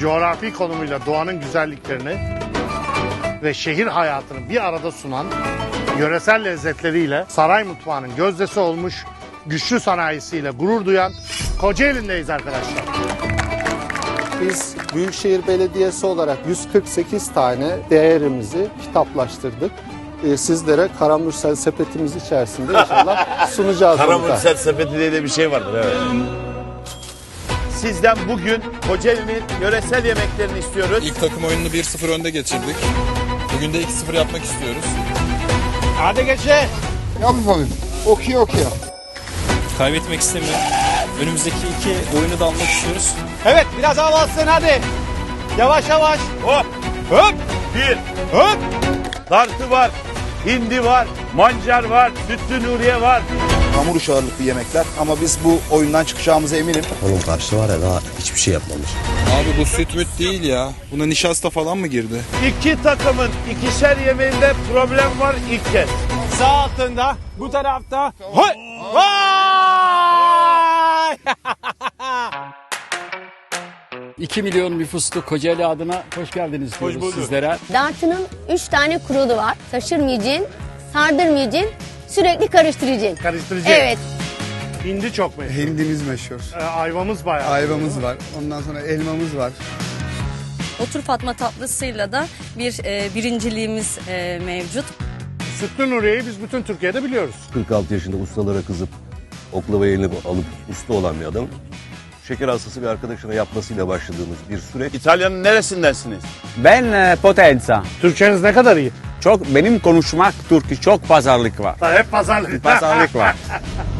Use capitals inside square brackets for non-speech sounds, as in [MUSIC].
coğrafi konumuyla doğanın güzelliklerini ve şehir hayatını bir arada sunan yöresel lezzetleriyle saray mutfağının gözdesi olmuş güçlü sanayisiyle gurur duyan Kocaeli'ndeyiz arkadaşlar. Biz Büyükşehir Belediyesi olarak 148 tane değerimizi kitaplaştırdık. Ee, sizlere Karamürsel sepetimiz içerisinde inşallah sunacağız. da. Karamürsel sepeti diye de bir şey vardır evet. Sizden bugün Kocaeli'nin yöresel yemeklerini istiyoruz. İlk takım oyununu 1-0 önde geçirdik. Bugün de 2-0 yapmak istiyoruz. Hadi geçe. Yap bakalım. Okuyor. Kaybetmek istemiyorum. Önümüzdeki iki oyunu da almak istiyoruz. Evet biraz hava alsın hadi. Yavaş yavaş. Hop. Hop. Bir. Hop. Tartı var. Hindi var. Mancar var. Sütlü Nuriye var. Hamur işi ağırlıklı yemekler ama biz bu oyundan çıkacağımıza eminim. Onun karşı var ya daha hiçbir şey yapmamış. Abi bu süt müt değil ya. Buna nişasta falan mı girdi? İki takımın ikişer yemeğinde problem var ilk kez. Sağ altında, bu tarafta. Hoy! Vay! [LAUGHS] 2 milyon nüfuslu Kocaeli adına hoş geldiniz diyoruz bulduk. sizlere. Dartının 3 tane kurulu var. Taşırmayacaksın, sardırmayacaksın, sürekli karıştıracaksın. Karıştırıcı. Evet. Hindi çok meşhur. Hindimiz meşhur. Ee, ayvamız bayağı. Ayvamız var. Ondan sonra elmamız var. Otur Fatma tatlısıyla da bir e, birinciliğimiz e, mevcut. Sütlü Nuriye'yi biz bütün Türkiye'de biliyoruz. 46 yaşında ustalara kızıp oklava eline alıp usta olan bir adam. Şeker hastası bir arkadaşına yapmasıyla başladığımız bir süreç. İtalya'nın neresindensiniz? Ben e, Potenza. Türkçeniz ne kadar iyi. Çok benim konuşmak Türkçe çok pazarlık var. Hep pazarlık. Pazarlık var. [LAUGHS]